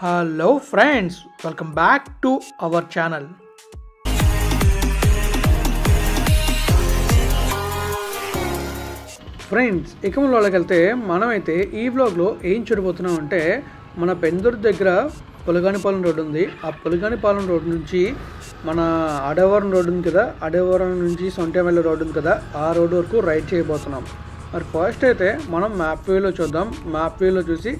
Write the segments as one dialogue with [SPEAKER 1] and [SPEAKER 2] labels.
[SPEAKER 1] Hello friends welcome back to our channel friends ఇకములోకి వెళ్తే మనమైతే ఈ బ్లాగ్లో ఏం చూడబోతున్నాం అంటే మన పెందూరు దగ్గర పులగానిపాలెం రోడ్డు ఉంది. ఆ పులగానిపాలెం రోడ్డు నుంచి మన అడవరం రోడ్డు ఉంది కదా అడవరం నుంచి సొంటెమెల్ల రోడ్డు ఉంది కదా ఆ రోడ్డు వరకు రైడ్ చేయబోతున్నాం. మరి ఫస్ట్ అయితే మనం మ్యాప్ వ్యూలో చూద్దాం. మ్యాప్ వ్యూలో చూసి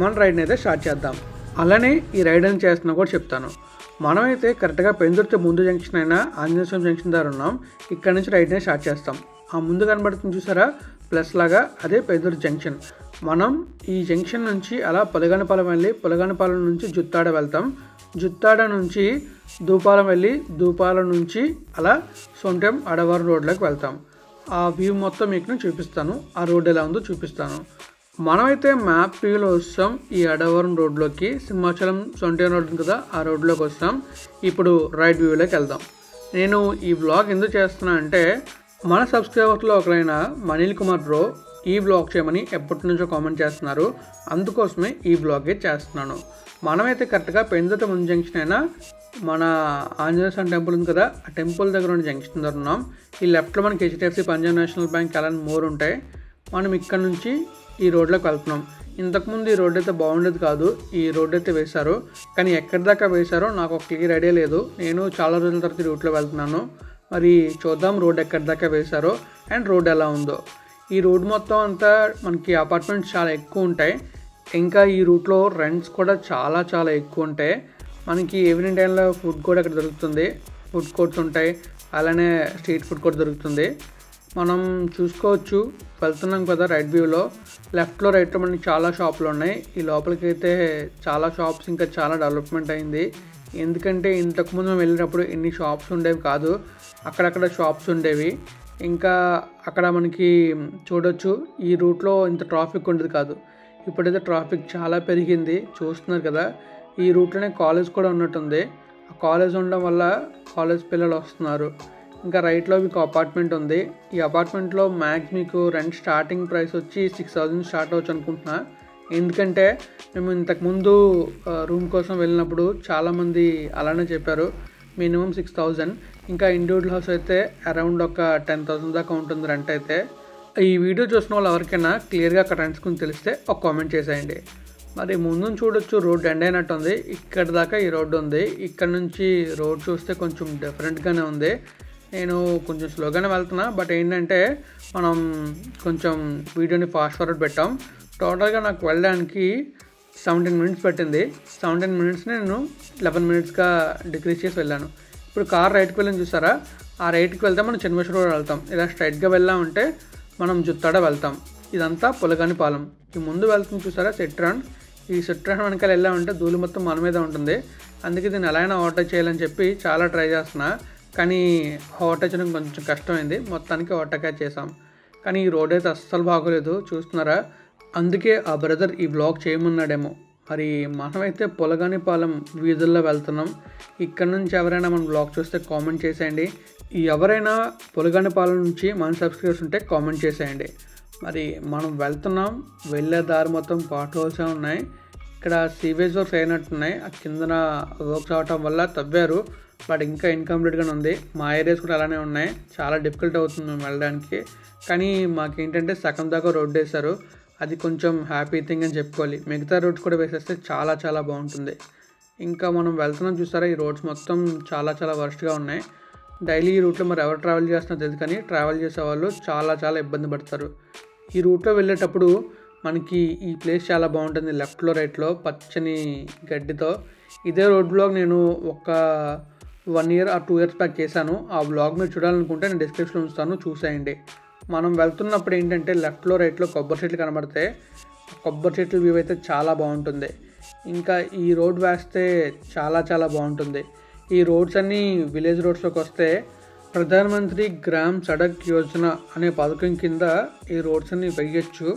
[SPEAKER 1] మన రైడ్ని అయితే స్టార్ట్ చేద్దాం. అలానే ఈ రైడ్ అని చేస్తున్నా కూడా చెప్తాను. మనమైతే కరెక్ట్గా పెందుర్తి ముందు జంక్షన్ అయినా ఆంజనేయస్వామి జంక్షన్ దగ్గర ఉన్నాం. ఇక్కడ నుంచి రైడ్ని స్టార్ట్ చేస్తాం. ఆ ముందు కనబడుతుంది చూసారా? ప్లస్ లాగా అదే పెదూరు జంక్షన్ మనం ఈ జంక్షన్ నుంచి అలా పొలగనపాలెం వెళ్ళి పొలగనపాలెం నుంచి జుత్తాడ వెళ్తాం. జుత్తాడ నుంచి దూపాలం వెళ్ళి దూపాలం నుంచి అలా సొంటెం అడవారు రోడ్లోకి వెళ్తాం. ఆ వ్యూ మొత్తం మీకు నేను చూపిస్తాను. ఆ రోడ్ ఎలా ఉందో చూపిస్తాను. మనమైతే మ్యాప్ వ్యూలో వస్తాం. ఈ అడవరం రోడ్లోకి సింహాచలం సొంటి రోడ్ ఉంది కదా ఆ రోడ్లోకి వస్తాం. ఇప్పుడు రైట్ వ్యూలోకి వెళ్దాం. నేను ఈ బ్లాగ్ ఎందుకు చేస్తున్నా అంటే మన సబ్స్క్రైబర్స్లో ఒకరైన మనీల్ కుమార్ బ్రో ఈ బ్లాగ్ చేయమని ఎప్పటి నుంచో కామెంట్ చేస్తున్నారు. అందుకోసమే ఈ బ్లాగే చేస్తున్నాను. మనమైతే కరెక్ట్గా పెందట ముందు జంక్షన్ అయినా మన ఆంజనేయ స్వామి టెంపుల్ ఉంది కదా ఆ టెంపుల్ దగ్గర ఉన్న జంక్షన్ దగ్గర ఉన్నాం. ఈ లెఫ్ట్లో మనకి హెచ్డిఎఫ్సి పంజాబ్ నేషనల్ బ్యాంక్ అలాంటి మోర్ ఉంటాయి. మనం ఇక్కడ నుంచి ఈ రోడ్లోకి వెళ్తున్నాం ఇంతకుముందు ఈ రోడ్ అయితే బాగుండేది కాదు ఈ రోడ్ అయితే వేశారు. కానీ ఎక్కడి దాకా వేశారో నాకు ఒక క్లియర్ ఐడియా లేదు. నేను చాలా రోజుల తర్వాత రూట్లో వెళ్తున్నాను. మరి చూద్దాం రోడ్ ఎక్కడి దాకా వేశారో అండ్ రోడ్ ఎలా ఉందో. ఈ రోడ్ మొత్తం అంతా మనకి అపార్ట్మెంట్స్ చాలా ఎక్కువ ఉంటాయి. ఇంకా ఈ రూట్లో రెంట్స్ కూడా చాలా చాలా ఎక్కువ ఉంటాయి. మనకి ఈవినింగ్ టైంలో ఫుడ్ కూడా అక్కడ దొరుకుతుంది. ఫుడ్ కోర్ట్స్ ఉంటాయి. అలానే స్ట్రీట్ ఫుడ్ కూడా దొరుకుతుంది. మనం చూసుకోవచ్చు. వెళ్తున్నాం కదా రైట్ వ్యూలో లెఫ్ట్లో రైట్లో మనకి చాలా షాపులు ఉన్నాయి. ఈ లోపలికి అయితే చాలా షాప్స్ ఇంకా చాలా డెవలప్మెంట్ అయింది. ఎందుకంటే ఇంతకుముందు మేము వెళ్ళినప్పుడు ఎన్ని షాప్స్ ఉండేవి కాదు. అక్కడక్కడ షాప్స్ ఉండేవి. ఇంకా అక్కడ మనకి చూడొచ్చు. ఈ రూట్లో ఇంత ట్రాఫిక్ ఉండేది కాదు. ఇప్పుడైతే ట్రాఫిక్ చాలా పెరిగింది. చూస్తున్నారు కదా. ఈ రూట్లోనే కాలేజ్ కూడా ఉన్నట్టుంది. ఆ కాలేజ్ ఉండడం వల్ల కాలేజ్ పిల్లలు వస్తున్నారు. ఇంకా రైట్లో మీకు అపార్ట్మెంట్ ఉంది. ఈ అపార్ట్మెంట్లో మ్యాక్స్ మీకు రెంట్ స్టార్టింగ్ ప్రైస్ వచ్చి సిక్స్ థౌజండ్ స్టార్ట్ అవ్వచ్చు అనుకుంటున్నా. ఎందుకంటే మేము ఇంతకుముందు రూమ్ కోసం వెళ్ళినప్పుడు చాలామంది అలానే చెప్పారు. Minimum six thousand. ఇంకా ఇండివిజువల్ హౌస్ అయితే అరౌండ్ ఒక టెన్ థౌసండ్ దాకా ఉంటుంది రెంట్ అయితే. ఈ వీడియో చూసిన వాళ్ళు ఎవరికైనా క్లియర్గా అక్కడ రెంట్స్ గురించి తెలిస్తే ఒక కామెంట్ చేసేయండి. మరి ముందు చూడొచ్చు రోడ్ ఎండ్ అయినట్టు ఉంది. ఇక్కడ దాకా ఈ రోడ్డు ఉంది. ఇక్కడ నుంచి రోడ్ చూస్తే కొంచెం డిఫరెంట్గానే ఉంది. నేను కొంచెం స్లోగానే వెళ్తున్నా బట్ ఏంటంటే మనం కొంచెం వీడియోని ఫాస్ట్ ఫార్వర్డ్ పెట్టాం. టోటల్గా నాకు వెళ్ళడానికి సెవెంటీన్ మినిట్స్ పట్టింది. సెవెంటీన్ మినిట్స్ నేను లెవెన్ మినిట్స్గా డిక్రీజ్ చేసి వెళ్ళాను. ఇప్పుడు కార్ రైట్కి వెళ్ళని చూసారా? ఆ రైట్కి వెళ్తే మనం చిన్నమేశ్వర రోడ్ వెళ్తాం. ఇలా స్ట్రైట్గా వెళ్ళామంటే మనం జుత్తాడ వెళ్తాం. ఇదంతా పులగాని పాలెం. ఈ ముందు వెళ్తుంది చూసారా? సెట్రాన్ ఈ సెట్రాన్ వెనకాల వెళ్ళామంటే ధూళి మొత్తం మన మీద ఉంటుంది. అందుకే దీన్ని ఎలా అయినా ఓవర్టేక్ చేయాలని చెప్పి చాలా ట్రై చేస్తున్నా. కానీ ఓవర్టేక్ చేయడం కొంచెం కష్టమైంది. మొత్తానికి ఓవర్టేక్ చేసాం కానీ ఈ రోడ్ అయితే అస్సలు బాగోలేదు. చూస్తున్నారా? అందుకే ఆ బ్రదర్ ఈ బ్లాగ్ చేయమన్నాడేమో. మరి మనమైతే పొలగానిపాలెం వీధుల్లో వెళ్తున్నాం. ఇక్కడ నుంచి ఎవరైనా మన బ్లాగ్ చూస్తే కామెంట్ చేసేయండి. ఎవరైనా పొలగానిపాలెం నుంచి మన సబ్స్క్రైబర్స్ ఉంటే కామెంట్ చేసేయండి. మరి మనం వెళ్తున్నాం. వెళ్ళే దారి మొత్తం పాట్ హోల్సే ఉన్నాయి. ఇక్కడ సీవేజ్ వర్క్స్ అయినట్టున్నాయి. ఆ కిందన వర్క్స్ అవటం వల్ల తవ్వారు. బట్ ఇంకా ఇన్కంప్లీట్గానే ఉంది. మా ఏరియాస్ కూడా అలానే ఉన్నాయి. చాలా డిఫికల్ట్ అవుతుంది మేము వెళ్ళడానికి. కానీ మాకేంటంటే సగం దాకా రోడ్డు వేశారు. అది కొంచెం హ్యాపీ థింగ్ అని చెప్పుకోవాలి. మిగతా రోడ్స్ కూడా వేసేస్తే చాలా చాలా బాగుంటుంది. ఇంకా మనం వెళ్తున్నాం చూసారా? ఈ రోడ్స్ మొత్తం చాలా చాలా వర్స్ట్గా ఉన్నాయి. డైలీ ఈ రూట్లో మరి ఎవరు ట్రావెల్ చేస్తున్నారో తెలియదు కానీ ట్రావెల్ చేసే వాళ్ళు చాలా చాలా ఇబ్బంది పడతారు. ఈ రూట్లో వెళ్ళేటప్పుడు మనకి ఈ ప్లేస్ చాలా బాగుంటుంది లెఫ్ట్లో రైట్లో పచ్చని గడ్డితో. ఇదే రోడ్లో నేను ఒక వన్ ఇయర్ ఆ టూ ఇయర్స్ బ్యాక్ చేశాను. ఆ బ్లాగ్ మీరు చూడాలనుకుంటే నేను డిస్క్రిప్షన్లో ఉంచుతాను చూసేయండి. మనం వెళ్తున్నప్పుడు ఏంటంటే లెఫ్ట్లో రైట్లో కొబ్బరి చెట్లు కనబడితే కొబ్బరి చెట్లు వ్యూ అయితే చాలా బాగుంటుంది. ఇంకా ఈ రోడ్ వేస్తే చాలా చాలా బాగుంటుంది. ఈ రోడ్స్ అన్నీ విలేజ్ రోడ్స్లోకి వస్తే ప్రధానమంత్రి గ్రామ్ సడక్ యోజన అనే పథకం కింద ఈ రోడ్స్ అన్ని వేయచ్చు.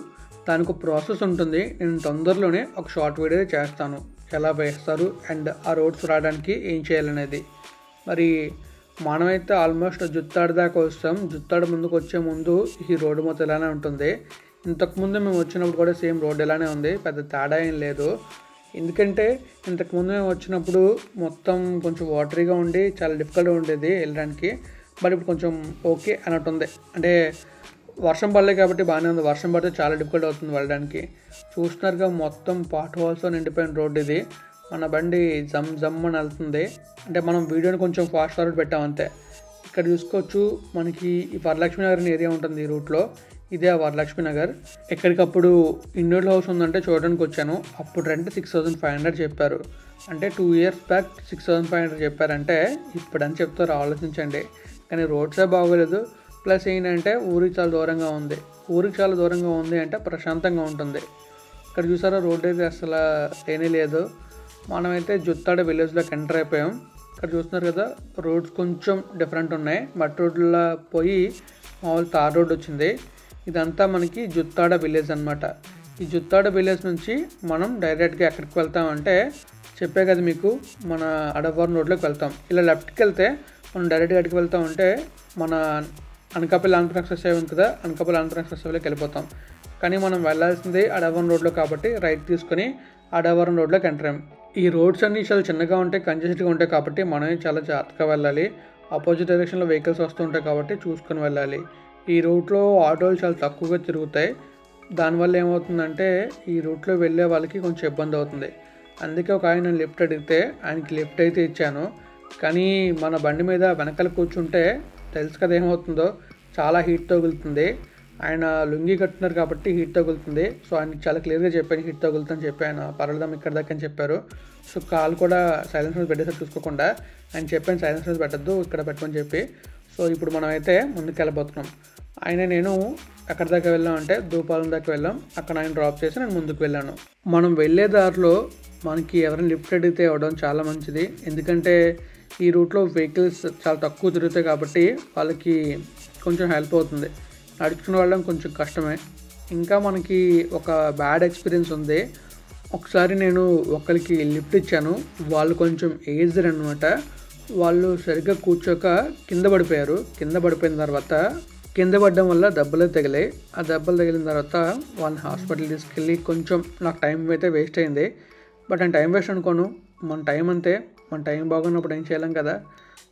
[SPEAKER 1] దానికి ప్రాసెస్ ఉంటుంది. నేను తొందరలోనే ఒక షార్ట్ వీడియో చేస్తాను. ఎలా వేస్తారు అండ్ ఆ రోడ్స్ రావడానికి ఏం చేయాలనేది. మరి మనమైతే ఆల్మోస్ట్ జుత్తాడు దాకా వస్తాం జుత్తాడు ముందుకు వచ్చే ముందు ఈ రోడ్డు మొత్తం ఇలానే ఉంటుంది. ఇంతకుముందు మేము వచ్చినప్పుడు కూడా సేమ్ రోడ్ ఇలానే ఉంది. పెద్ద తేడా ఏం లేదు. ఎందుకంటే ఇంతకుముందు మేము వచ్చినప్పుడు మొత్తం కొంచెం వాటరీగా ఉండి చాలా డిఫికల్ట్గా ఉండేది వెళ్ళడానికి. బట్ ఇప్పుడు కొంచెం ఓకే అన్నట్టు ఉంది అంటే వర్షం పడలేదు కాబట్టి బాగానే ఉంది. వర్షం పడితే చాలా డిఫికల్ట్ అవుతుంది వెళ్ళడానికి. చూస్తున్నారుగా మొత్తం పాట్ హోల్స్తో నిండిపోయిన రోడ్ ఇది. మన బండి జమ్ జమ్ అని వెళ్తుంది. అంటే మనం వీడియోని కొంచెం ఫాస్ట్ ఫార్వర్డ్ పెట్టామంతే ఇక్కడ చూసుకోవచ్చు మనకి ఈ వరలక్ష్మి నగర్ అనే ఏరియా ఉంటుంది ఈ రూట్లో. ఇదే ఆ వరలక్ష్మి నగర్. ఎక్కడికప్పుడు ఇండోర్ హౌస్ ఉందంటే చూడడానికి వచ్చాను. అప్పుడు rent six thousand five hundred చెప్పారు. అంటే two years back six thousand five hundred చెప్పారంటే ఇప్పుడు అని చెప్తారు ఆలోచించండి. కానీ రోడ్సే బాగోలేదు. ప్లస్ ఏంటంటే ఊరికి చాలా దూరంగా ఉంది. ఊరికి చాలా దూరంగా ఉంది అంటే ప్రశాంతంగా ఉంటుంది. ఇక్కడ చూసారా రోడ్ అయితే అసలు ఏమీ లేదు. మనమైతే జుత్తాడ విలేజ్లోకి ఎంటర్ అయిపోయాం. ఇక్కడ చూస్తున్నారు కదా రోడ్స్ కొంచెం డిఫరెంట్ ఉన్నాయి. మట్టి రోడ్లో పోయి మామూలు తార్ రోడ్ వచ్చింది. ఇదంతా మనకి జుత్తాడ విలేజ్ అనమాట ఈ జుత్తాడ విలేజ్ నుంచి మనం డైరెక్ట్గా ఎక్కడికి వెళ్తామంటే చెప్పే కదా మీకు మన అడవారం రోడ్లోకి వెళ్తాం. ఇలా లెఫ్ట్కి వెళ్తే మనం డైరెక్ట్గా ఎక్కడికి వెళ్తామంటే మన అనకాపల్లి ఆంధ్ర ఎక్స్ప్రెస్ ఉంది కదా అనకాపల్లి ఆంధ్ర ఎక్స్ప్రెస్ వెళ్ళిపోతాం. కానీ మనం వెళ్ళాల్సింది అడవరం రోడ్లో కాబట్టి రైట్ తీసుకొని అడవరం రోడ్లోకి ఎంటర్ అయ్యాం. ఈ రోడ్స్ అన్నీ చాలా చిన్నగా ఉంటాయి కంజెస్టెడ్గా ఉంటాయి కాబట్టి మనమే చాలా జాగ్రత్తగా వెళ్ళాలి. ఆపోజిట్ డైరెక్షన్లో వెహికల్స్ వస్తుంటాయి కాబట్టి చూసుకొని వెళ్ళాలి. ఈ రూట్లో ఆటోలు చాలా తక్కువగా తిరుగుతాయి. దానివల్ల ఏమవుతుందంటే ఈ రూట్లో వెళ్ళే వాళ్ళకి కొంచెం ఇబ్బంది అవుతుంది. అందుకే ఒక ఆయన లిఫ్ట్ అడిగితే ఆయనకి లిఫ్ట్ అయితే ఇచ్చాను. కానీ మన బండి మీద వెనకాల కూర్చుంటే తెలుసు కదా ఏమవుతుందో. చాలా హీట్ తగులుతుంది. ఆయన లుంగి కట్టున్నారు కాబట్టి హీట్ తగులుతుంది. సో ఆయన చాలా క్లియర్గా చెప్పాను హీట్ తగులుతుందని చెప్పి ఆయన ఇక్కడ దాకా అని చెప్పారు. సో కాల్ కూడా సైలెన్స్ మీద పెట్టేసారి చూసుకోకుండా ఆయన చెప్పాను సైలెన్స్ మీద పెట్టద్దు ఇక్కడ పెట్టమని చెప్పి. సో ఇప్పుడు మనం అయితే ముందుకు వెళ్ళబోతున్నాం. ఆయన నేను ఎక్కడి దాకా వెళ్ళాం అంటే దూపాలం దాకా వెళ్ళాం. అక్కడ ఆయన డ్రాప్ చేసి నేను ముందుకు వెళ్ళాను. మనం వెళ్ళే దారిలో మనకి ఎవరైనా లిఫ్ట్ అడిగితే ఇవ్వడం చాలా మంచిది. ఎందుకంటే ఈ రూట్లో వెహికల్స్ చాలా తక్కువ తిరుగుతాయి కాబట్టి వాళ్ళకి కొంచెం హెల్ప్ అవుతుంది. నడుచుకుని వెళ్ళడం కొంచెం కష్టమే. ఇంకా మనకి ఒక బ్యాడ్ ఎక్స్పీరియన్స్ ఉంది. ఒకసారి నేను ఒకరికి లిఫ్ట్ ఇచ్చాను. వాళ్ళు కొంచెం ఏజ్డ్ అనమాట వాళ్ళు సరిగ్గా కూర్చోక కింద పడిపోయారు. కింద పడిపోయిన తర్వాత కింద పడడం వల్ల దెబ్బలు తగిలాయి. ఆ దెబ్బలు తగిలిన తర్వాత వాళ్ళని హాస్పిటల్ తీసుకెళ్ళి కొంచెం నాకు టైం అయితే వేస్ట్ అయింది. బట్ నేను టైం వేస్ట్ అనుకోను. మన టైం అంతే. మన టైం బాగున్నప్పుడు ఏం చేయలేం కదా.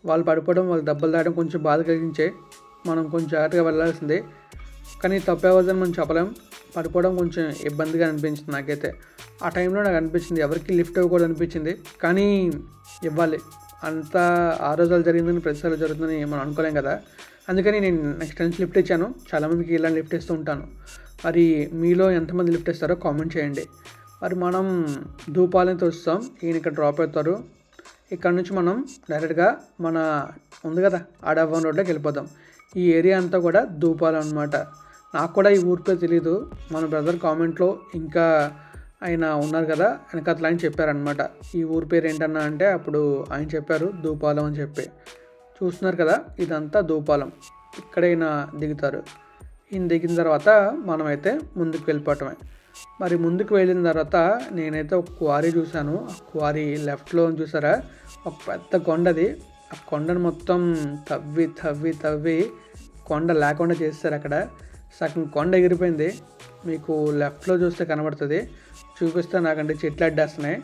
[SPEAKER 1] వాళ్ళు పడిపోవడం వాళ్ళు దెబ్బలు దాడడం కొంచెం బాధ కలిగించే మనం కొంచెం జాగ్రత్తగా వెళ్ళాల్సిందే. కానీ తప్పేవద్దని మనం చెప్పలేం. పడిపోవడం కొంచెం ఇబ్బందిగా అనిపించింది నాకైతే. ఆ టైంలో నాకు అనిపించింది ఎవరికి లిఫ్ట్ ఇవ్వకూడదు అనిపించింది. కానీ ఇవ్వాలి. అంత ఆ రోజులు జరిగిందని ప్రతిసారి జరుగుతుందని మనం అనుకోలేం కదా. అందుకని నేను నెక్స్ట్ టైం లిఫ్ట్ ఇచ్చాను. చాలామందికి ఇలా లిఫ్ట్ ఇస్తూ ఉంటాను. మరి మీలో ఎంతమంది లిఫ్ట్ ఇస్తారో కామెంట్ చేయండి. మరి మనం దూపాలని తోస్తాం. ఈయన ఇక్కడ డ్రాప్ అవుతారు. ఇక్కడ నుంచి మనం డైరెక్ట్గా మన ఉంది కదా ఆడవన్ రోడ్లోకి వెళ్ళిపోదాం ఈ ఏరియా అంతా కూడా దూపాలు అనమాట నాకు కూడా ఈ ఊరి పేరు తెలియదు మన బ్రదర్ కామెంట్లో ఇంకా ఆయన ఉన్నారు కదా వెనకట్ల ఆయన చెప్పారనమాట ఈ ఊరి పేరు ఏంటన్నా అంటే అప్పుడు ఆయన చెప్పారు ధూపాలం అని చెప్పి. చూస్తున్నారు కదా ఇదంతా ధూపాలం. ఇక్కడ దిగుతారు. ఈయన దిగిన తర్వాత మనమైతే ముందుకు వెళ్ళిపోవటమే. మరి ముందుకు వెళ్ళిన తర్వాత నేనైతే ఒక క్వారీ చూశాను. ఆ క్వారీ లెఫ్ట్లో చూసారా? ఒక పెద్ద కొండది. ఆ కొండను మొత్తం తవ్వి తవ్వి తవ్వి కొండ లేకుండా చేస్తారు అక్కడ. సగం కొండ ఎగిరిపోయింది. మీకు లెఫ్ట్లో చూస్తే కనబడుతుంది. చూపిస్తే నాకంటే చెట్లు అడ్డేస్తున్నాయి.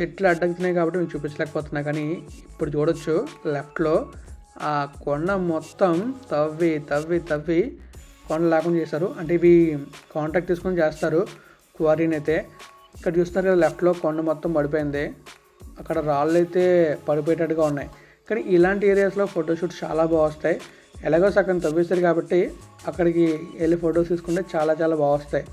[SPEAKER 1] చెట్లు అడ్డగుతున్నాయి కాబట్టి మీకు చూపించలేకపోతున్నా కానీ ఇప్పుడు చూడొచ్చు లెఫ్ట్లో. ఆ కొండ మొత్తం తవ్వి తవ్వి తవ్వి కొండ లేకుండా చేశారు. అంటే ఇవి కాంట్రాక్ట్ తీసుకొని చేస్తారు క్వారీని అయితే. ఇక్కడ చూస్తున్నారు కదా లెఫ్ట్లో కొండ మొత్తం పడిపోయింది. అక్కడ రాళ్ళు అయితే పడిపోయేటట్టుగా ఉన్నాయి. కానీ ఇలాంటి ఏరియాస్లో ఫోటోషూట్ చాలా బాగా వస్తాయి. ఎలాగో సగం తవ్వేస్తారు కాబట్టి అక్కడికి వెళ్ళి ఫొటోస్ తీసుకుంటే చాలా చాలా బాగా వస్తాయి.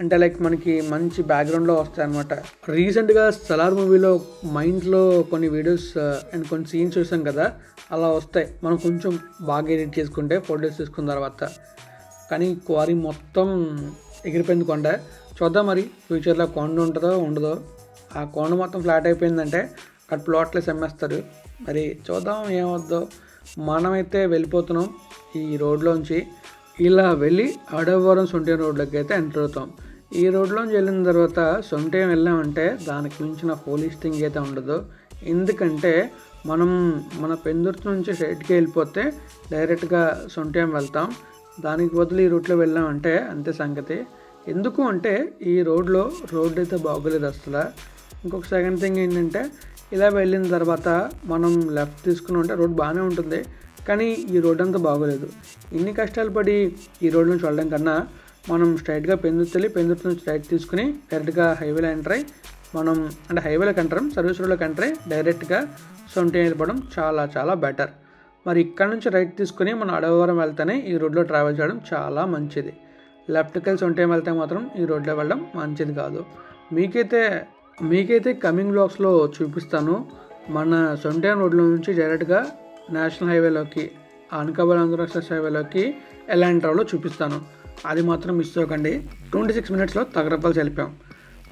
[SPEAKER 1] అంటే లైక్ మనకి మంచి బ్యాక్గ్రౌండ్లో వస్తాయి అనమాట రీసెంట్గా సలార్ మూవీలో మైండ్లో కొన్ని వీడియోస్ అండ్ కొన్ని సీన్స్ చూసాం కదా అలా వస్తాయి. మనం కొంచెం బాగా ఎడిట్ చేసుకుంటే ఫొటోస్ తీసుకున్న తర్వాత. కానీ క్వారీ మొత్తం ఎగిరిపోయింది కొండ. చూద్దాం మరి ఫ్యూచర్లో కొండ ఉంటుందో ఉండదో. ఆ కొండ మొత్తం ఫ్లాట్ అయిపోయిందంటే అక్కడ ప్లాట్లెస్ అమ్మేస్తారు. మరి చూద్దాం ఏమవుద్దో మనమైతే వెళ్ళిపోతున్నాం ఈ రోడ్లోంచి. ఇలా వెళ్ళి అడవరం సొంటేం రోడ్లోకి అయితే ఎంటర్ అవుతాం. ఈ రోడ్లోంచి వెళ్ళిన తర్వాత సొంటేం వెళ్ళామంటే దానికి మించిన పోలీస్ థింగ్ అయితే ఉండదు. ఎందుకంటే మనం మన పెందుర్తి నుంచి సైడ్కి వెళ్ళిపోతే డైరెక్ట్గా సొంటేం వెళ్తాం. దానికి బదులు ఈ రూట్లో వెళ్ళామంటే అంతే సంగతి. ఎందుకు అంటే ఈ రోడ్లో రోడ్ అయితే బాగోలేదు అసలు. ఇంకొక సెకండ్ థింగ్ ఏంటంటే ఇలా వెళ్ళిన తర్వాత మనం లెఫ్ట్ తీసుకుని ఉంటే రోడ్ బాగానే ఉంటుంది కానీ ఈ రోడ్ అంతా బాగోలేదు. ఇన్ని కష్టాలు పడి ఈ రోడ్ నుంచి వెళ్ళడం కన్నా మనం స్ట్రైట్గా పెందుర్తి పెందుతు నుంచి స్ట్రైట్ తీసుకుని డైరెక్ట్గా హైవేలో ఎంటర్ అయ్యి మనం అంటే హైవేలోకి కంటరం సర్వీస్ రోడ్లోకి ఎంటర్ డైరెక్ట్గా సొంటి వెళ్ళిపోవడం చాలా చాలా బెటర్ మరి ఇక్కడ నుంచి రైట్ తీసుకుని మనం అడవరం వెళ్తేనే ఈ రోడ్లో ట్రావెల్ చేయడం చాలా మంచిది. లెఫ్ట్కి వెళ్ళి సొంటి వెళ్తే మాత్రం ఈ రోడ్లో వెళ్ళడం మంచిది కాదు. మీకైతే మీకైతే కమింగ్ బ్లాక్స్లో చూపిస్తాను. మన సొంటాన్ రోడ్లో నుంచి డైరెక్ట్గా నేషనల్ హైవేలోకి అనకాబల్ ఆంధ్ర హైవేలోకి ఎలాంటి ఎంటర్ చూపిస్తాను. అది మాత్రం మిస్ అవ్వకండి. ట్వంటీ సిక్స్ మినిట్స్లో తగరపాలు వెళ్ళిపోయాం.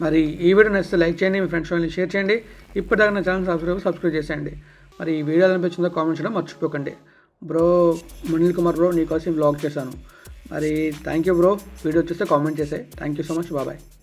[SPEAKER 1] మరి ఈ వీడియో నచ్చితే లైక్ చేయండి మీ ఫ్రెండ్స్ వాళ్ళని షేర్ చేయండి. ఇప్పటిదాకా నా ఛానల్ సబ్స్క్రైబ్ సబ్స్క్రైబ్ చేసేయండి. మరి ఈ వీడియో అనిపించిందో కామెంట్ చేయడం మర్చిపోకండి. బ్రో మునీల్ కుమార్ బ్రో నీకోసం బ్లాగ్ చేశాను. మరి థ్యాంక్ యూ బ్రో వీడియో వచ్చేస్తే కామెంట్ చేసే థ్యాంక్ యూ సో మచ్ బాబాయ్